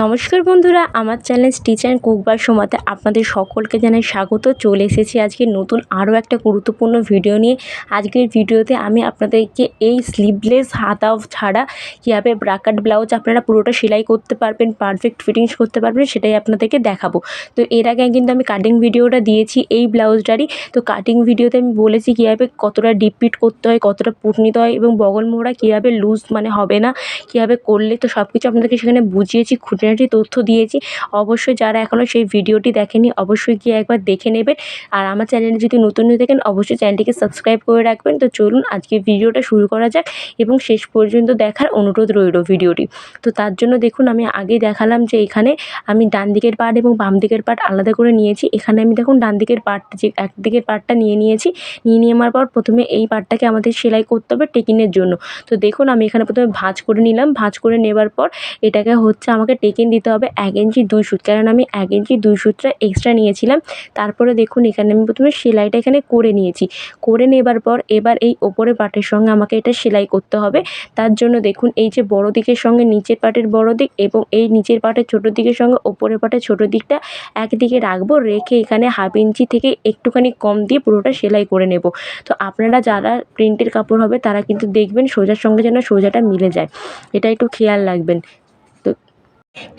নমস্কার বন্ধুরা, আমার চ্যানেল স্টিচ অ্যান্ড কুকবার সময়তে আপনাদের সকলকে জানাই স্বাগত। চলে এসেছি আজকে নতুন আরও একটা গুরুত্বপূর্ণ ভিডিও নিয়ে। আজকের ভিডিওতে আমি আপনাদেরকে এই স্লিভলেস হাতা ছাড়া কীভাবে ব্রাকাট ব্লাউজ আপনারা পুরোটা সেলাই করতে পারবেন পারফেক্ট ফিটিংস করতে পারবেন, সেটাই আপনাদেরকে দেখাবো। তো এর আগে কিন্তু আমি কাটিং ভিডিওটা দিয়েছি এই ব্লাউজটারই। তো কাটিং ভিডিওতে আমি বলেছি কীভাবে কতটা ডিপিট করতে হয়, কতটা পুট নিতে হয় এবং বগল মোড়া কীভাবে লুজ মানে হবে না, কীভাবে করলে, তো সব কিছু আপনাদেরকে সেখানে বুঝিয়েছি খুঁটিনাটি তথ্য দিয়েছি। অবশ্যই যারা এখনও সেই ভিডিওটি দেখেনি, অবশ্যই গিয়ে একবার দেখে নেবেন। আর আমার চ্যানেলে যদি নতুন হয়ে থাকেন, অবশ্যই চ্যানেলটিকে সাবস্ক্রাইব করে রাখবেন। তো চলুন আজকে ভিডিওটা শুরু করা যাক এবং শেষ পর্যন্ত দেখার অনুরোধ রইল ভিডিওটি। তো তার জন্য দেখুন, আমি আগেই দেখালাম যে এখানে আমি ডান দিকের পার্ট এবং বাম দিকের পার্ট আলাদা করে নিয়েছি। এখানে আমি দেখুন, ডান দিকের পার্ট যে একদিকের পার্টটা নিয়ে নিয়েছি। নিয়ে নেওয়ার পর প্রথমে এই পার্টটাকে আমাদের সেলাই করতে হবে টেকিনের জন্য। তো দেখুন, আমি এখানে প্রথমে ভাঁজ করে নিলাম। ভাঁজ করে নেবার পর এটাকে হচ্ছে আমাকে টেকিন দিতে হবে এক ইঞ্চি দুই সুত কারণ আমি এক ইঞ্চি দুই সুতটা এক্সট্রা নিয়েছিলাম। তারপরে দেখুন, এখানে আমি প্রথমে সেলাইটা এখানে করে নিয়েছি। করে নেবার পর এবার এই ওপরের পাটের সঙ্গে আমাকে এটা সেলাই করতে হবে। তার জন্য দেখুন, এই যে বড় দিকের সঙ্গে নিচের পাটের বড় দিক এবং এই নিচের পাটের ছোটো দিকের সঙ্গে ওপরের পাটের ছোটো দিকটা একদিকে রাখব, রেখে এখানে হাফ ইঞ্চি থেকে একটুখানি কম দিয়ে পুরোটা সেলাই করে নেব। তো আপনারা যারা প্রিন্টের কাপড় হবে, তারা কিন্তু দেখবেন সোজার সঙ্গে যেন সোজাটা মিলে যায়। এটা একটু খেয়াল রাখবেন।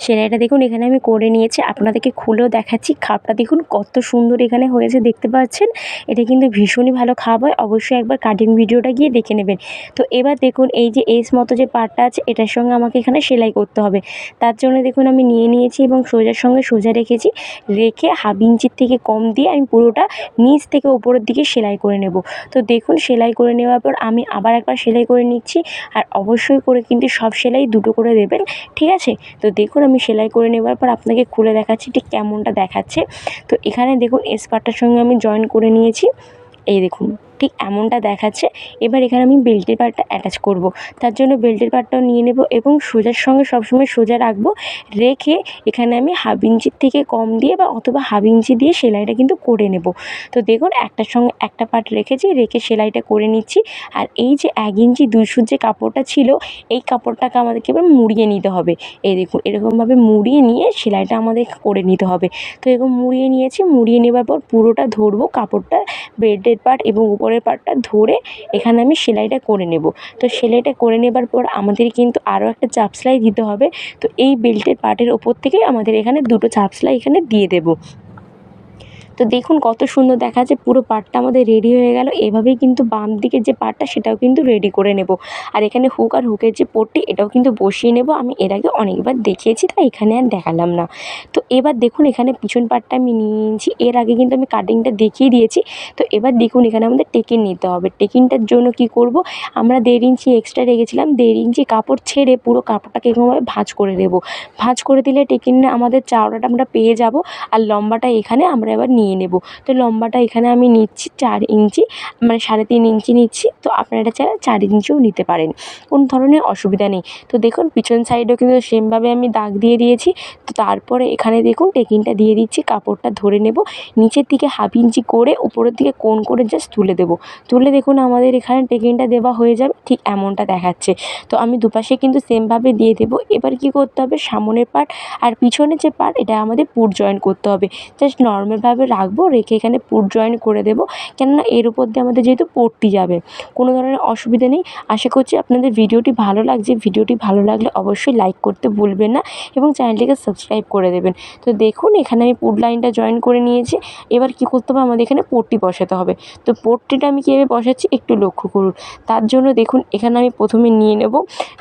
সেলাইটা দেখুন, এখানে আমি করে নিয়েছি। আপনাদেরকে খুলেও দেখাচ্ছি। খাপটা দেখুন, কত সুন্দর এখানে হয়েছে, দেখতে পাচ্ছেন? এটা কিন্তু ভীষণই ভালো খাপ হয়। অবশ্যই একবার কাটিং ভিডিওটা গিয়ে দেখে নেবেন। তো এবার দেখুন, এই যে এস মতো যে পার্টটা আছে, এটার সঙ্গে আমাকে এখানে সেলাই করতে হবে। তার জন্য দেখুন, আমি নিয়ে নিয়েছি এবং সোজার সঙ্গে সোজা রেখেছি। রেখে হাফ ইঞ্চির থেকে কম দিয়ে আমি পুরোটা নিচ থেকে ওপরের দিকে সেলাই করে নেব। তো দেখুন, সেলাই করে নেওয়ার পর আমি আবার একবার সেলাই করে নিচ্ছি। আর অবশ্যই করে কিন্তু সব সেলাই দুটো করে দেবেন। ঠিক আছে? তো দেখুন আমি সেলাই করে নেবার পর আপনাকে খুলে দেখাচ্ছি ঠিক কেমনটা দেখাচ্ছে। তো এখানে দেখুন এস পার্টটার সঙ্গে আমি জয়েন করে নিয়েছি। এই দেখুন। ঠিক এমনটা দেখাচ্ছে। এবার এখানে আমি বেল্টের পার্টটা অ্যাটাচ করব। তার জন্য বেল্টের পার্টটাও নিয়ে নেব এবং সোজার সঙ্গে সবসময় সোজা রাখব। রেখে এখানে আমি হাফ ইঞ্চির থেকে কম দিয়ে বা অথবা হাফ ইঞ্চি দিয়ে সেলাইটা কিন্তু করে নেব। তো দেখুন, একটার সঙ্গে একটা পার্ট রেখেছি, রেখে সেলাইটা করে নিচ্ছি। আর এই যে এক ইঞ্চি দুই সুত যে কাপড়টা ছিল, এই কাপড়টাকে আমাদেরকে এবার মুড়িয়ে নিতে হবে। এই দেখুন, এরকমভাবে মুড়িয়ে নিয়ে সেলাইটা আমাদের করে নিতে হবে। তো এরকম মুড়িয়ে নিয়েছি, মুড়িয়ে নেবার পর পুরোটা ধরবো কাপড়টা, বেল্টের পার্ট এবং উপরের পার্টটা ধরে এখানে আমি সেলাইটা করে নেব। তো সেলাইটা করে নেবার পর আমাদের কিন্তু আরও একটা চাপ সেলাই দিতে হবে। তো এই বেল্টের পার্টের ওপর থেকে আমাদের এখানে দুটো চাপ সেলাই এখানে দিয়ে দেবো। তো দেখুন কত সুন্দর দেখা দেখাচ্ছে, পুরো পাটটা আমাদের রেডি হয়ে গেল। এভাবেই কিন্তু বাম দিকের যে পাটটা, সেটাও কিন্তু রেডি করে নেব। আর এখানে হুক আর হুকের যে পট্টি, এটাও কিন্তু বসিয়ে নেব। আমি এর আগে অনেকবার দেখিয়েছি, তাই এখানে আর দেখালাম না। তো এবার দেখুন এখানে পিছন পাটটা আমি নিয়ে নিয়েছি। এর আগে কিন্তু আমি কাটিংটা দেখিয়ে দিয়েছি। তো এবার দেখুন এখানে আমাদের টেকিন নিতে হবে। টেকিনটার জন্য কি করব? আমরা দেড় ইঞ্চি এক্সট্রা রেখেছিলাম। দেড় ইঞ্চি কাপড় ছেড়ে পুরো কাপড়টাকে এরকমভাবে ভাঁজ করে দেবো ভাঁজ করে দিলে টেকিনে আমাদের চাওড়াটা আমরা পেয়ে যাব। আর লম্বাটা এখানে আমরা এবার নিয়ে নেব। তো লম্বাটা এখানে আমি নিচ্ছি চার ইঞ্চি মানে সাড়ে তিন ইঞ্চি নিচ্ছি। তো আপনারা চাইলে চার ইঞ্চিও নিতে পারেন, কোনো ধরনের অসুবিধা নেই। তো দেখুন, পিছন সাইডেও কিন্তু সেমভাবে আমি দাগ দিয়ে দিয়েছি। তো তারপরে এখানে দেখুন, টেকিংটা দিয়ে দিচ্ছি, কাপড়টা ধরে নেব। নিচের দিকে হাফ ইঞ্চি করে, উপরের দিকে কোণ করে জাস্ট তুলে দেবো। তুলে দেখুন, আমাদের এখানে টেকিংটা দেওয়া হয়ে যাবে, ঠিক এমনটা দেখাচ্ছে। তো আমি দুপাশে কিন্তু সেমভাবে দিয়ে দেবো। এবার কী করতে হবে? সামনের পার্ট আর পিছনের যে পার্ট এটা আমাদের পুট জয়েন করতে হবে। জাস্ট নর্মালভাবে রাখব, রেখে এখানে পুট জয়েন করে দেবো। কেননা এর উপর দিয়ে আমাদের যেহেতু পট্টি যাবে, কোনো ধরনের অসুবিধা নেই। আশা করছি আপনাদের ভিডিওটি ভালো লাগছে। ভিডিওটি ভালো লাগলে অবশ্যই লাইক করতে ভুলবেন না এবং চ্যানেলটিকে সাবস্ক্রাইব করে দেবেন। তো দেখুন, এখানে আমি পুট লাইনটা জয়েন করে নিয়েছি। এবার কী করতে হবে? আমাদের এখানে পট্টি বসাতে হবে। তো পট্টিটা আমি কীভাবে বসাচ্ছি? একটু লক্ষ্য করুন। তার জন্য দেখুন, এখানে আমি প্রথমে নিয়ে নেব।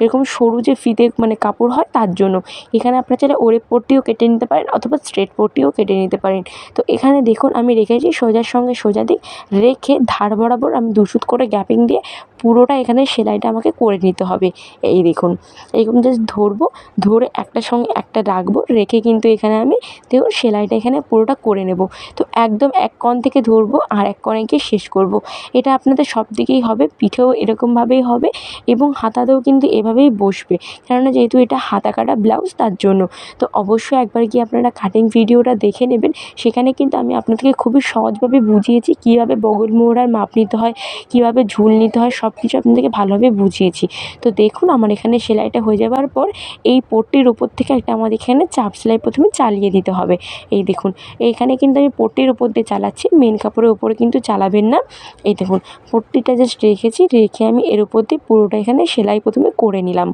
এরকম সরু যে ফিতে মানে কাপড় হয়, তার জন্য। এখানে আপনারা চাইলে ওরে পট্টিও কেটে নিতে পারেন অথবা স্ট্রেট পট্টিও কেটে নিতে পারেন। তো এখানে দেখুন, আমি রেখেছি সোজার সঙ্গে সোজা দিক, রেখে ধার বরাবর আমি দুশুত করে গ্যাপিং দিয়ে পুরোটা এখানে সেলাইটা আমাকে করে নিতে হবে। এই দেখুন, এইরকম জাস্ট ধরবো, ধরে একটা সঙ্গে একটা রাখব, রেখে কিন্তু এখানে আমি দেখুন সেলাইটা এখানে পুরোটা করে নেব। তো একদম এক কোণ থেকে ধরবো আর এক কোণে গিয়ে শেষ করব। এটা আপনাদের সব দিকেই হবে, পিঠেও এরকমভাবেই হবে এবং হাতাতেও কিন্তু এভাবেই বসবে। কেননা যেহেতু এটা হাতা কাটা ব্লাউজ, তার জন্য। তো অবশ্যই একবার গিয়ে আপনারা কাটিং ভিডিওটা দেখে নেবেন। সেখানে কিন্তু আমি আপনাদেরকে খুবই সহজভাবে বুঝিয়েছি কীভাবে বগল মোহরার মাপ নিতে হয়, কীভাবে ঝুল নিতে হয়, সব সব কিছু আপনাদেরকে ভালোভাবে বুঝিয়েছি। তো দেখুন, আমার এখানে সেলাইটা হয়ে যাওয়ার পর এই পট্টির উপর থেকে একটা আমাদের এখানে চাপ সেলাই প্রথমে চালিয়ে দিতে হবে। এই দেখুন এইখানে কিন্তু আমি পট্টির উপর দিয়ে চালাচ্ছি মেন কাপড়ের উপরে কিন্তু চালাবেন না। এই দেখুন, পট্টিটা জাস্ট রেখেছি, রেখে আমি এর উপর দিয়ে পুরোটা এখানে সেলাই প্রথমে করে নিলাম।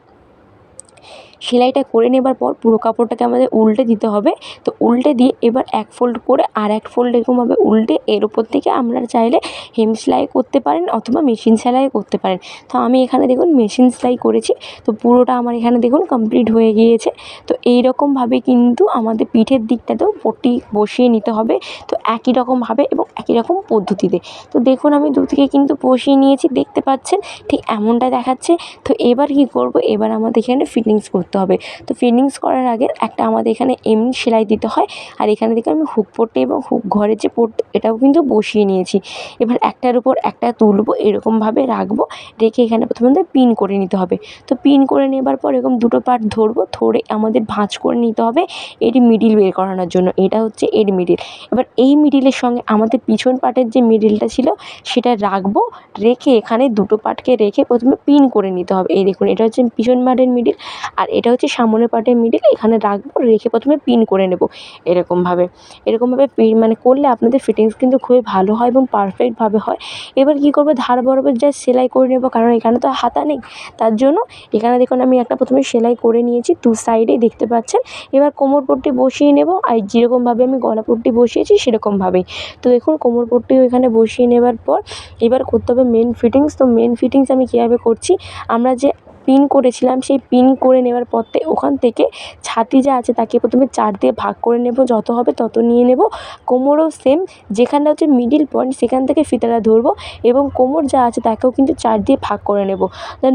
সেলাইটা করে নেবার পর পুরো কাপড়টাকে আমাদের উল্টে দিতে হবে। তো উল্টে দিয়ে এবার এক ফোল্ড করে আর এক ফোল্ড এরকমভাবে উল্টে এর উপর থেকে আপনারা চাইলে হেম সেলাই করতে পারেন অথবা মেশিন সেলাই করতে পারেন। তো আমি এখানে দেখুন মেশিন সেলাই করেছি। তো পুরোটা আমার এখানে দেখুন কমপ্লিট হয়ে গিয়েছে। তো এই রকমভাবে কিন্তু আমাদের পিঠের দিকটাতেও পট্টি বসিয়ে নিতে হবে। তো একই রকমভাবে এবং একই রকম পদ্ধতিতে। তো দেখুন আমি দু থেকে কিন্তু বসিয়ে নিয়েছি, দেখতে পাচ্ছেন? ঠিক এমনটা দেখাচ্ছে। তো এবার কী করব? এবার আমাদের এখানে ফিটিংস করতে হবে। তো ফিটিংস করার আগে একটা আমাদের এখানে এমনি সেলাই দিতে হয়। আর এখানে দেখে আমি হুক পট্টি এবং হুক ঘরের যে পট্টি এটাও কিন্তু বসিয়ে নিয়েছি। এবার একটার উপর একটা তুলবো, এরকমভাবে রাখব, রেখে এখানে প্রথমে পিন করে নিতে হবে। তো পিন করে নেবার পর এরকম দুটো পার্ট ধরবো, ধরে আমাদের ভাঁজ করে নিতে হবে এর মিডিল বের করানোর জন্য। এটা হচ্ছে এর মিডিল এবার এই মিডিলের সঙ্গে আমাদের পিছন পার্টের যে মিডিলটা ছিল, সেটা রাখব, রেখে এখানে দুটো পার্টকে রেখে প্রথমে পিন করে নিতে হবে। এই দেখুন, এটা হচ্ছে পিছন পার্টের মিডিল আর এটা হচ্ছে সামনের পার্টের মিডিল এখানে রাখব, রেখে প্রথমে পিন করে নেব এরকমভাবে। এরকমভাবে পিন মানে করলে আপনাদের ফিটিংস কিন্তু খুবই ভালো হয় এবং পারফেক্টভাবে হয়। এবার কী করব? ধার বরাবর যা সেলাই করে নেব, কারণ এখানে তো হাতা নেই। তার জন্য এখানে দেখুন আমি একটা প্রথমে সেলাই করে নিয়েছি, দু সাইডেই দেখতে পাচ্ছেন। এবার কোমর পট্টি বসিয়ে নেব, আর যেরকমভাবে আমি গলা পট্টি বসিয়েছি, সেরকমভাবেই। তো দেখুন কোমর পট্টিও এখানে বসিয়ে নেবার পর, এবার করতে হবে মেন ফিটিংস তো মেন ফিটিংস আমি কীভাবে করছি? আমরা যে পিন করেছিলাম, সেই পিন করে নেওয়ার পর ওখান থেকে ছাতি যা আছে তাকে প্রথমে চার দিয়ে ভাগ করে নেব, যত হবে তত নিয়ে নেব। কোমরও সেম যেখানটা হচ্ছে মিডিল পয়েন্ট সেখান থেকে ফিতাটা ধরবো এবং কোমর যা আছে তাকেও কিন্তু চার দিয়ে ভাগ করে নেব।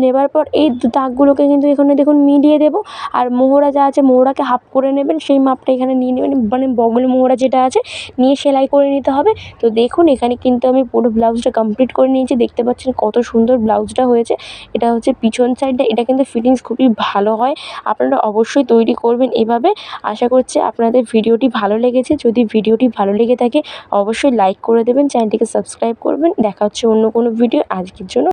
নেবার পর এই দাগগুলোকে কিন্তু এখানে দেখুন মিলিয়ে দেবো আর মোহরা যা আছে মোহরাকে হাফ করে নেবেন, সেই মাপটা এখানে নিয়ে নেবেন মানে বগল মোহরা যেটা আছে নিয়ে সেলাই করে নিতে হবে। তো দেখুন এখানে কিন্তু আমি পুরো ব্লাউজটা কমপ্লিট করে নিয়েছি, দেখতে পাচ্ছেন কত সুন্দর ব্লাউজটা হয়েছে। এটা হচ্ছে পিছন সাইডটা এটা কিন্তু ফিটিংস খুবই ভালো হয়। আপনারা অবশ্যই তৈরি করবেন এভাবে। আশা করছি আপনাদের ভিডিওটি ভালো লেগেছে। যদি ভিডিওটি ভালো লেগে থাকে, অবশ্যই লাইক করে দেবেন, চ্যানেলটিকে সাবস্ক্রাইব করবেন। দেখা হচ্ছে অন্য কোনো ভিডিও আজকের জন্য